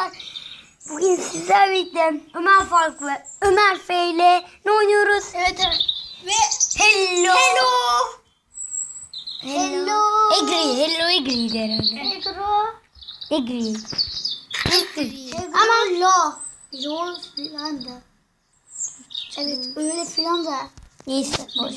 arkadaşlar. Bugün sizlerle birlikte Ömer Faruk ve Ömer F ile ne oynuyoruz? Evet evet. Ve Hello. Hello. Hello. Egri. Hello Egri'ydi herhalde. Pedro. Egri. Egri. Ama lo. Lo filan da. Evet öyle filan da. Neyse boş.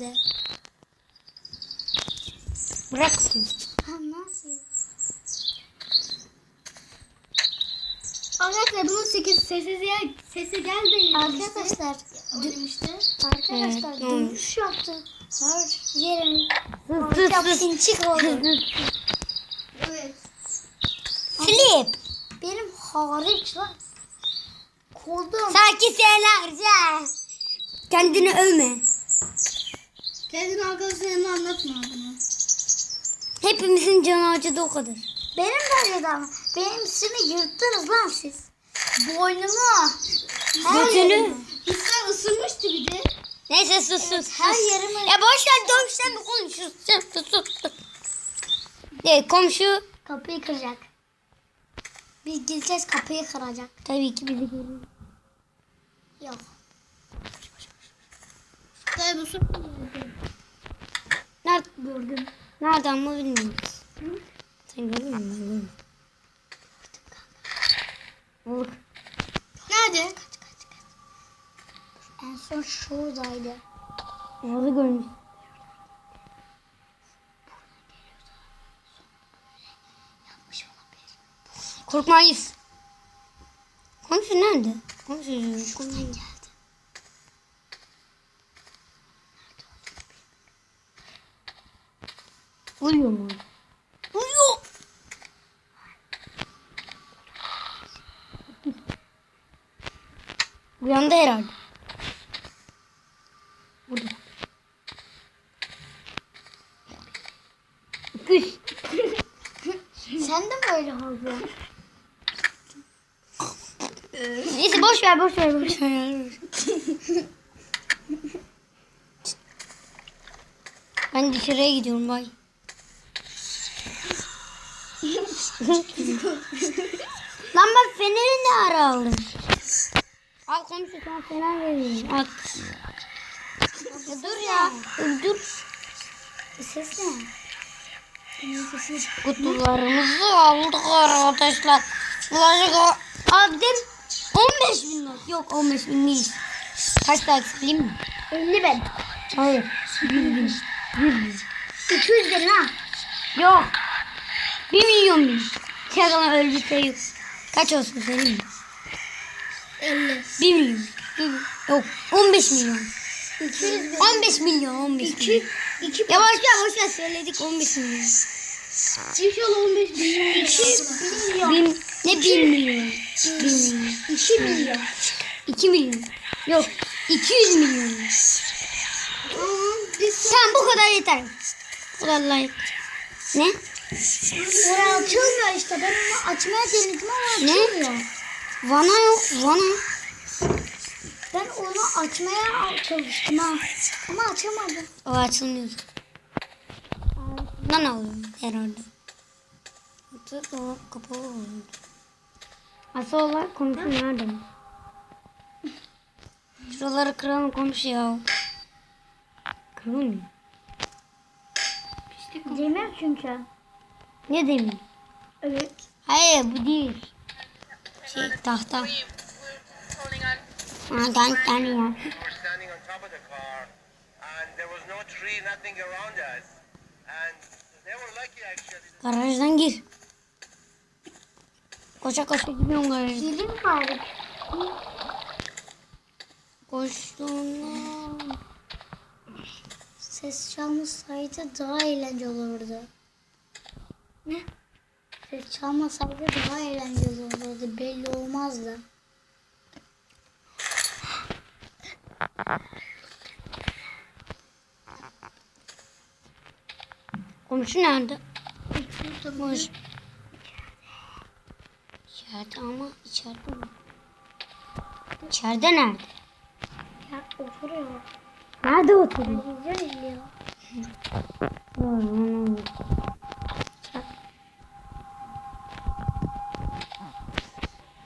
ver. Bırak. Ha nasıl? Arkadaşlar bunun 8 sesi gel sesi geldi. Arkadaşlar demişti. Arkadaşlar Evet, dönüş yaptı. Her yerim pinçik oldu. Evet. Slip. Benim hariç lan. Kolum. Sakin senelerce. Kendini övme. Kendini arkadaşlarına anlatma bunu. Hepimizin canı acıdı o kadar. Benim de öyle ama. Benim ismi yırttınız lan siz. Boynumu. Her Götünü. İnsan ısırmıştı bir de. Neyse sus sus. her sus. yerime- Ya boş ver dövüşten mi konuşuyorsun? Sus sus sus. Evet komşu Kapıyı kıracak. Biz gideceğiz kapıyı kıracak. tabii ki bizi görüyor. Yok. Dayı bu Nerede gördün? Nereden mi bilmiyorum. Sen gördün mü? Ben görmedim. Olur. Nerede? En son şuradaydı. Orada görmüş. Korkmayız. Komşu nerede? Komşu. komşu. Uyuyor mu? Uyuyor. Uyandı herhalde. Burada. Küs. Sen de mi öyle oldun? Neyse boş ver boş ver boş ver. ben dışarıya gidiyorum bay. Lan ben feneri ne ara aldım? Al komşu sana fener vereyim. Al. Ya dur ya. Dur. Ses ne? Kutularımızı aldık arkadaşlar. Bulaşık aldım. 15 bin not. Yok 15 bin değil. Kaç taksit bileyim mi? 50 ben. Hayır. 100 bin. 100 bin. 200 bin ha. Yok. 1 milyon bin. Bir şey yok. Kaç olsun mi? 50. 1 milyon. Yok 15 milyon. 200 bin. 15 milyon 15 milyon. 2 2 Ya boş ver boş ver söyledik 15 milyon. İnşallah 15 milyon. 2 milyon. Bin, ne 1 milyon? 1 milyon. 2 milyon. 2 milyon. Yok 200 milyon. Tamam bu kadar yeter. Layık. Ne? Oraya açılmıyor işte. Ben onu açmaya denedim ama Ne? Vana yok. Vana. Ben onu açmaya çalıştım ha. Ama açamadım. O açılmıyor. Bundan alıyorum herhalde. Kutu o kapalı oluyor. Asıl olarak komşu nerede? Şuraları kıralım komşu ya. Kırılmıyor. Demir çünkü. Ne demir? Evet. Hayır bu değil. Şey tahta. Ha denk geliyor. Garajdan gir. Koşa koşa gidiyorum garaja. Gelin bari. Koştum. Ses çalmasaydı daha eğlenceli olurdu. Ne? Ses çalmasaydı daha eğlenceli olurdu. Belli olmazdı. Komşu nerede? Boş. İçeride ama içeride mi? İçeride nerede? Ya oturuyor. Nerede oturuyor? Televizyon izliyor.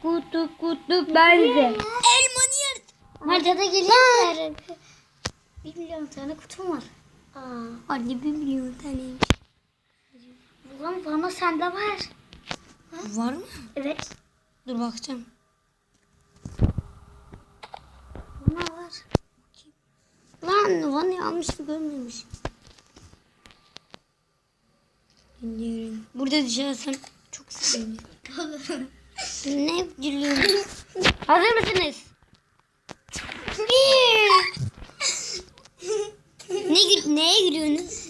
Kutu kutu benze. Elmanı yer. Hadi de geliyor. Bir milyon tane kutum var. Aa, hadi bir milyon taneymiş. Ulan bana sende var. Var mı? Evet. Dur bakacağım. Buna var. Lan Van'ı almıştı görmemiş. Dinliyorum. Burada düşersem çok sevinirim. ne gülüyorum? Hazır mısınız? ne gül neye gülüyorsunuz?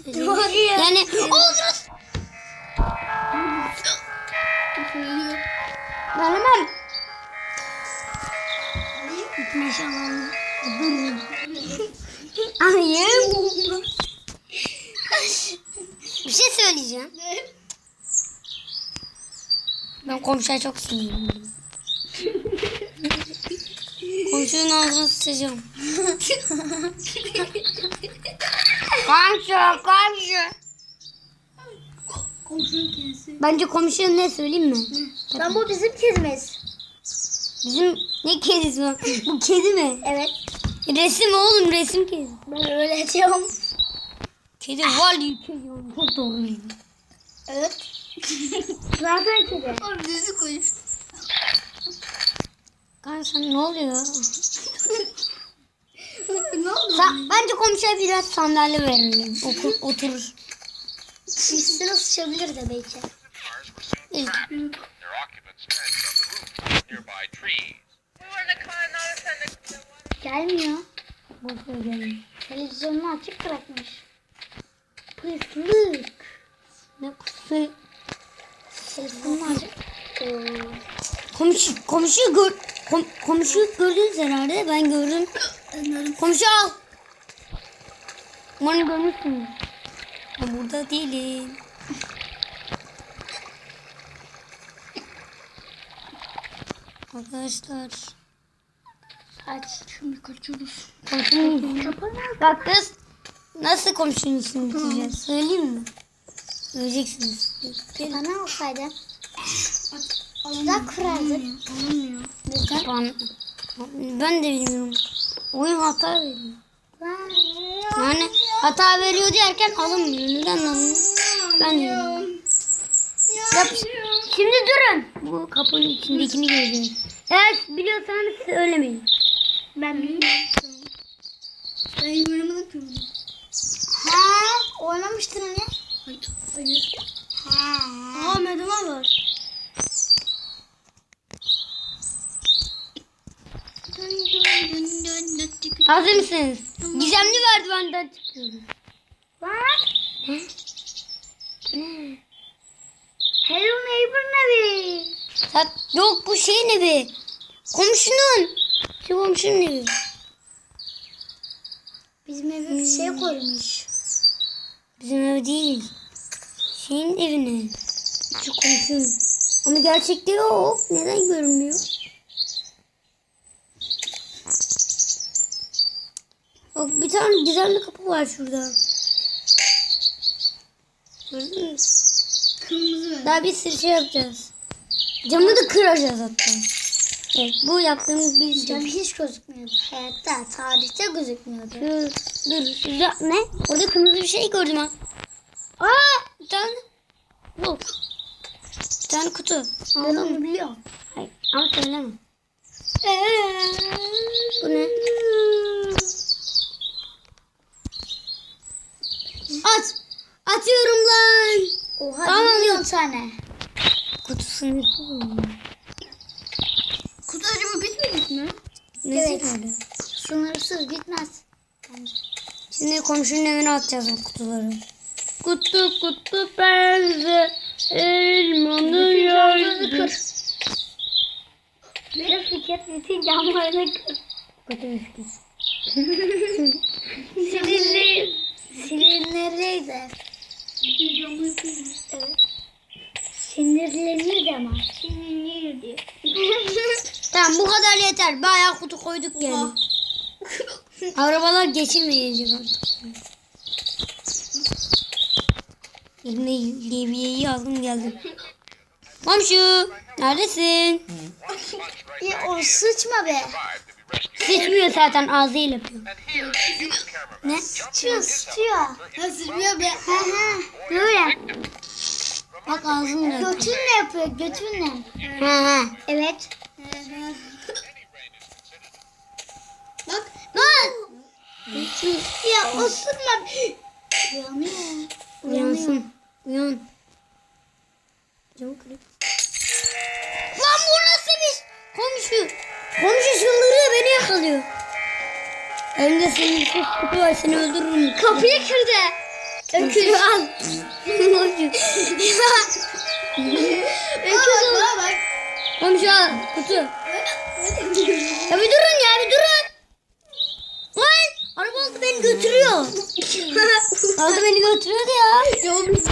yani oldunuz. Komşuya çok sinirliyim. Komşunun ağzına sıçacağım. komşu, komşu. Komşunun kedisi. Bence komşuya ne söyleyeyim mi? Lan bu bizim kedimiz. Bizim ne kedisi var? Bu kedi mi? Evet. Resim oğlum resim kedi. Ben öyle diyorum. Kedi var ya kedi. Çok doğruyum. Evet. Zaten kedi. Oğlum düzü koymuş. Kanka ne oluyor? ne oldu? Sa- bence komşuya biraz sandalye verelim. Okur, oturur. Üstüne sıçabilir de belki. İlk. Gelmiyor. Boşver gelin. Televizyonunu açık bırakmış. Pıslık. Ne kusu. Açık. Komşu, komşu gör, kom, komşu gördünüz herhalde. Ben gördüm. Komşu al. Umarım görmüşsünüz. Ben burada değilim. Arkadaşlar. Aç şunu kaçırırız. Komşunun Bak kız. Nasıl komşunun ismini bitireceğiz? Söyleyeyim mi? Göreceksiniz. Bana olsaydı. Tuzak kurardık. Olmuyor. Neden? Ben, ben de bilmiyorum. Oyun hata veriyor. Yani hata veriyor derken alınmıyor. Neden alınmıyor? Ben de bilmiyorum. Yap. Şimdi durun. Bu kapının içindekini göreceğiz. Eğer biliyorsanız söylemeyin. Ben bilmiyorum. Ben yorumunu kırdım. Ha, oynamıştın hani. Hayır. Ha. Aa, medema var. Hazır mısınız? Gizemli merdivenden çıkıyoruz. Bak. Hello neighbor nevi. Sat yok bu şeyin evi. Komşunun. Şu komşunun evi. Bizim eve bir şey koymuş. Bizim ev değil. Şeyin evine. Şu komşunun. Ama gerçekleri o. Neden görünmüyor? Bak bir tane gizemli kapı var şurada. Gördün mü? Kırmızı. Daha bir sürü şey yapacağız. Camı da kıracağız hatta. Evet bu yaptığımız bir şey. Cam hiç gözükmüyordu. Hayatta, tarihte gözükmüyordu. Dur şurada ne? Orada kırmızı bir şey gördüm ha. Aa bir tane. Bu. Bir tane kutu. Ben Aldın mı? biliyorum. Hayır ama söyleme. Bu ne? At. Atıyorum lan. Oha Tamam. milyon tane. Kutusunu. Kutu acaba bitmedik mi? Ne Evet. öyle? Sınırsız bitmez. Şimdi komşunun evine atacağız o kutuları. Kutu kutu benze elmanı kır. Bir fikir bütün camlarını kır. Kutu. Silinli. Silinleriydi. Bütün camları kır. Evet. Sinirlenirdi ama. Sinirlenirdi. Tamam bu kadar yeter. Bayağı kutu koyduk yani. Arabalar geçilmeyecek artık. Elime levyeyi aldım geldim. Komşu neredesin? Ya o sıçma be. Sıçmıyor zaten ağzıyla yapıyor. Ne? Sıçıyor sıçıyor. Ya sıçmıyor be. Hı hı. Böyle. Bak ağzımla yapıyor. Götünle yapıyor götünle. Ha ha. Evet. Bak. Lan. Ya o sıçma. Uyanıyor. Uyan. Camı kırık. Lan bu nasıl bir komşu? Komşu çıldırıyor beni yakalıyor. Elimde senin çok kutu var seni öldürürüm. Kapıyı kırdı. Öküz al. Komşu. Öküz al. Komşu al kutu. Ya bir durun ya bir durun. Aldı beni götürüyor. aldı beni götürüyordu ya. Ya biz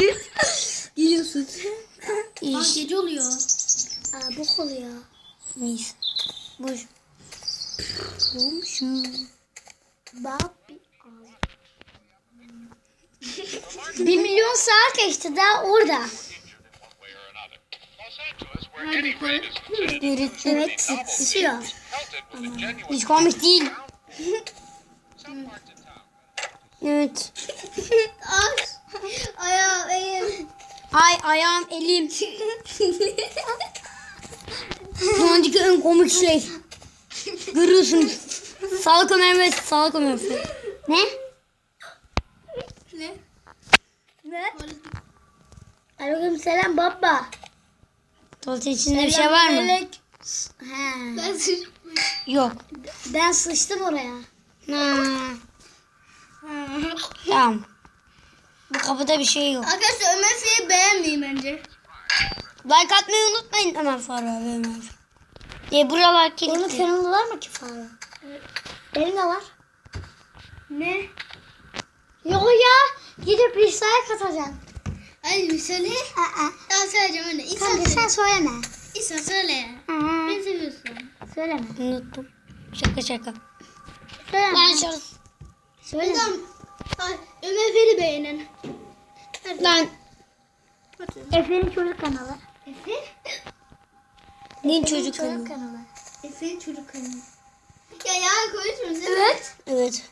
Geliyorsun. İş. Gece oluyor. Aa bok oluyor. Neyse. Boş. Komşu. Bak bir Bir milyon saat geçti daha orada. Yürüttü. Evet sıçıyor. Hiç komik değil. Evet. Ay. Ayağım elim. Ay ayağım elim. Andaki en komik şey. Görüyorsunuz. Sağlık Ömer ve Sağlık Ömer. Ne? Ne? Ne? Aleyküm selam baba. Tuvalet içinde bir şey var mı? Melek. He. Ben, Yok. ben sıçtım oraya. Tamam. Bu kapıda bir şey yok. Arkadaşlar Ömer Fey'i beğenmeyin bence. Like atmayı unutmayın Ömer Faruk abi Ömer. E buralar Onun kilitli. kanalı var mı ki Faruk? Benim de var. Ne? Yok ya. Gidip Risa'ya katacaksın. Hadi bir söyle. Aa. Daha söyleyeceğim anne. İnsan Kanka söyle. sen söyleme. İnsan söyle. Aa, Beni seviyorsun. söyleme. Unuttum. Şaka şaka. Söyleme. Lan şarj. Söyleme. Tamam. Ay, Ömer Fer'i beğenin. Lan. Efe'nin çocuk kanalı. Efe? Ne çocuk Çocuk kanalı? kanalı. Efe'nin çocuk kanalı. Ya ya konuşma sen. Evet. Evet.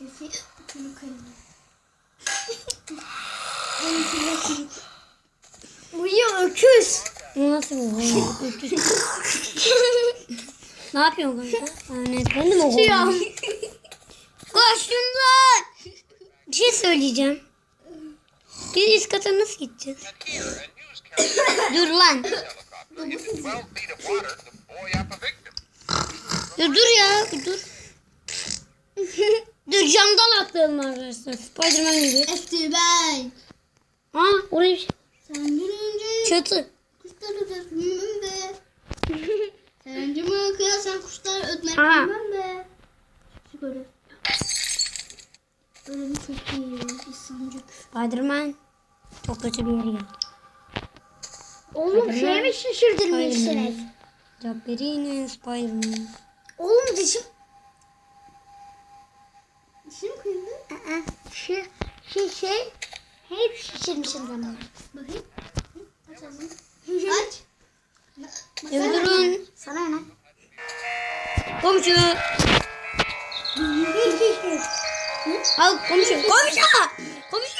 Efe çocuk kanalı. Uyuyor öküz. Bu nasıl bir oyun? Öküz. ne yapıyorsun kanka? Ne? Ben de mi oynuyorum? Koşun lan. Bir şey söyleyeceğim. Biz üst kata nasıl gideceğiz? Dur lan. Dur dur ya. Dur. dur camdan atlayalım arkadaşlar. Spiderman gibi. Ben. Ha oraya bir şey. Sen gülünce Çatı. kuşlar be. Sen önce mi okuyorsan kuşlar ötmek bilmem be. Şu böyle. Böyle bir çok iyi. İnsancık. Spiderman. Çok kötü bir yere geldi. Oğlum şey mi şişirdirmişsiniz? Spiderman. Cabberine Spiderman. Oğlum dişim. Dişim kıyıldı. Aa, şu şey şey hep şişirmişim ama. Bakayım. Aç ağzını. Aç. Ya Komşu. Al komşu. Komşu. Komşu.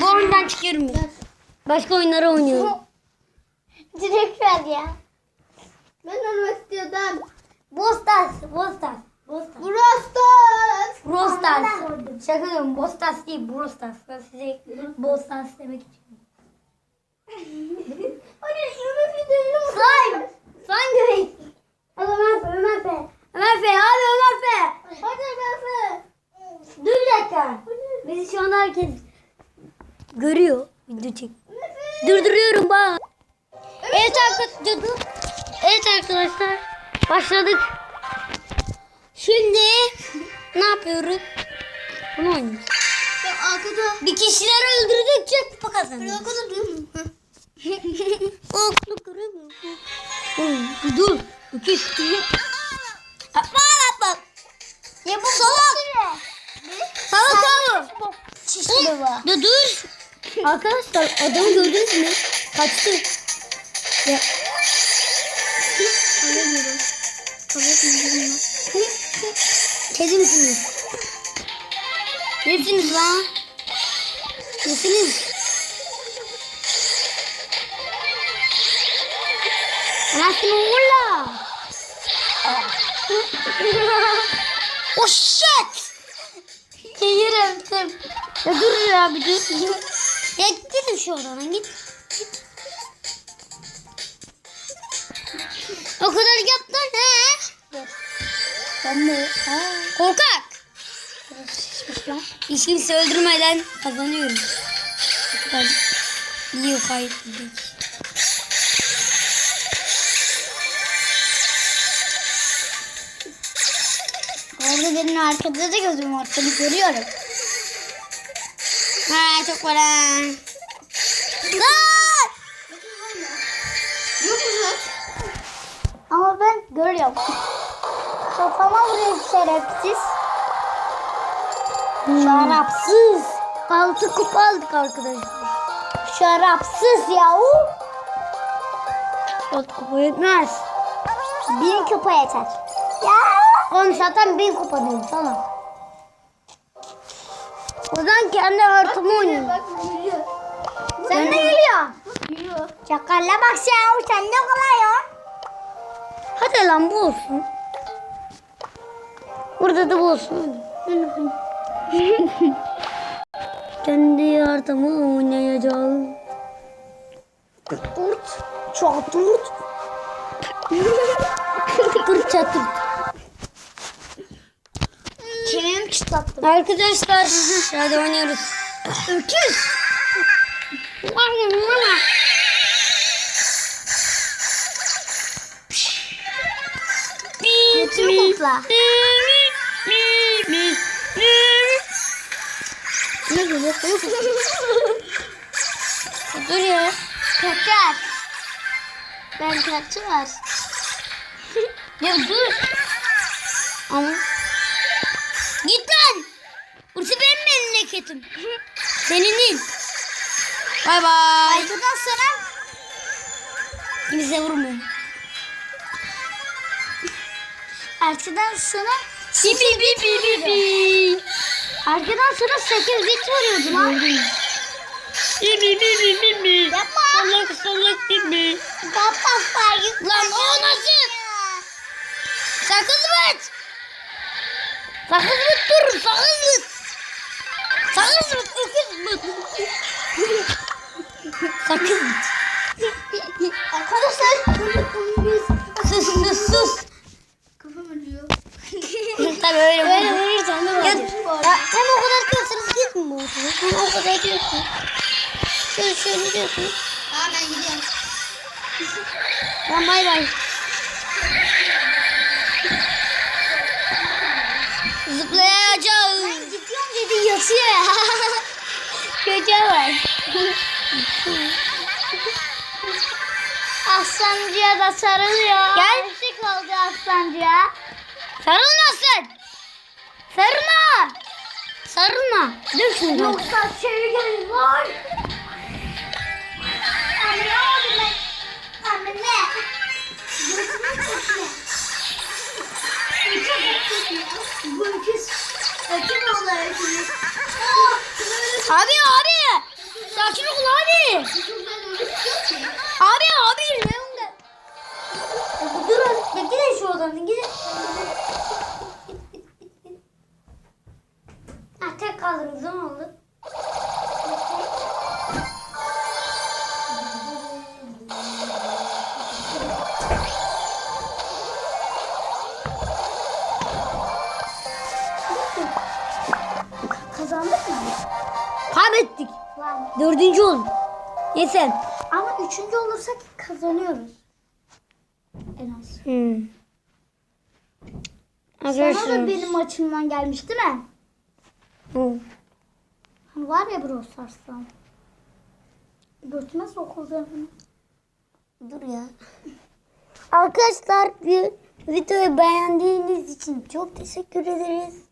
Bu oyundan çıkıyorum ben. Başka oyunlara oynuyorum. Direkt ver ya. Ben olmak istiyordum. Bostas. Bostas. Bostas. Brostas. Brostas. Şaka diyorum. Bostas değil. Brostas. Ben size Bostas demek için. Şunu bir dönüm. Slime. Slime göbek. Ömer Fe. Ömer Fe. Ömer Fe. Abi Ömer Fe. Hadi Efe. Dur bir dakika. Bizi şu anda herkes görüyor. Video çek. Durduruyorum bak. Evet arkadaşlar. Evet arkadaşlar. Başladık. Şimdi ne yapıyoruz? Bunu oynuyoruz. Arkada. Bir kişileri öldürdükçe kupa kazanıyoruz. Arkada duruyor mu? Kırıyor Dur. Öküz. Yapma yapma. Ya bu Salak. Salak abi. Çişli bu. Dur dur. Arkadaşlar adamı gördünüz mü? Kaçtı. Ya. Kedi misiniz? Nesiniz lan? Nesiniz? Uğurla. oh shit. Yerim sen. Ya dur ya bir dur. Ya gidin şu odadan git. Git. O kadar yaptın he? Ben de. Ha. Korkak. Hiç kimse öldürmeden kazanıyorum. Ben iyi kaybettik. Benim arkada da gözüm var. Seni görüyorum. Ha çok para. Lan! Yok mu? Ama ben görüyorum. Kafama vuruyor şerefsiz. Şarapsız. Altı kupa aldık arkadaşlar. Şarapsız yahu. Dört kupa yetmez. Bin kupa yeter. Ya. Oğlum zaten bin kupa değil tamam. O zaman kendi artımı. Bak yürüyor. Sen de geliyorsun. Yürüyor. Çakalla bak sen. Sen ne kolay Hadi lan bu olsun. Burada da bu olsun. kendi artımı oynayacağım. Kurt. Çaturt. Kır çatır. Çıtlattım. Arkadaşlar hadi oynuyoruz. Öküz. Bütün kukla. Ne güzel. Dur ya. Kaçar. Ben kaçar. Ya dur. Ama. Memleketim. Senin değil. Bay bay. Arkadan sonra Kimse vurmuyor. arkadan sonra Bi bi bi bi bi bi. arkadan sonra 8 bit vuruyordu lan. Bi bi bi bi bi bi. Yapma. Salak salak bi bi. Kapaslar yük. Lan o nasıl? Sakız mıt. Sakız mıt dur. Sakız mıt. Sakız mıt. Öküz mıt. Sakız. Arkadaşlar Sus sus sus. Kafam acıyor. Tabii öyle vurdu. vurursan da var. ya hem o kadar oldu? Hem o kadar diyorsun. Şöyle şöyle diyorsun. Aa ben gidiyorum. Ben bay bay. Zıplayacağım. Yatıyor ya. Kötü var. Aslancıya da sarılıyor. Gel. Işık oldu aslancıya. Sarılmasın. Sarılma. Sarılma. Dur şimdi. Yoksa şey gelir var. Anne ben? Anne Abi abi. Sakin ol abi. Kaybettik. Lan. Dördüncü olduk. Neyse. Ama üçüncü olursak kazanıyoruz. En az. Hmm. Sana da benim maçımdan gelmiş değil mi? Hı. Hani var ya Brawl Stars'tan. Götüme sokuldu. Dur ya. Arkadaşlar bir videoyu beğendiğiniz için çok teşekkür ederiz.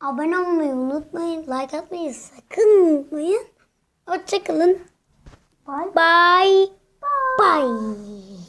Abone olmayı unutmayın. Like atmayı sakın unutmayın. Hoşçakalın. Bye. Bye. Bye. Bye.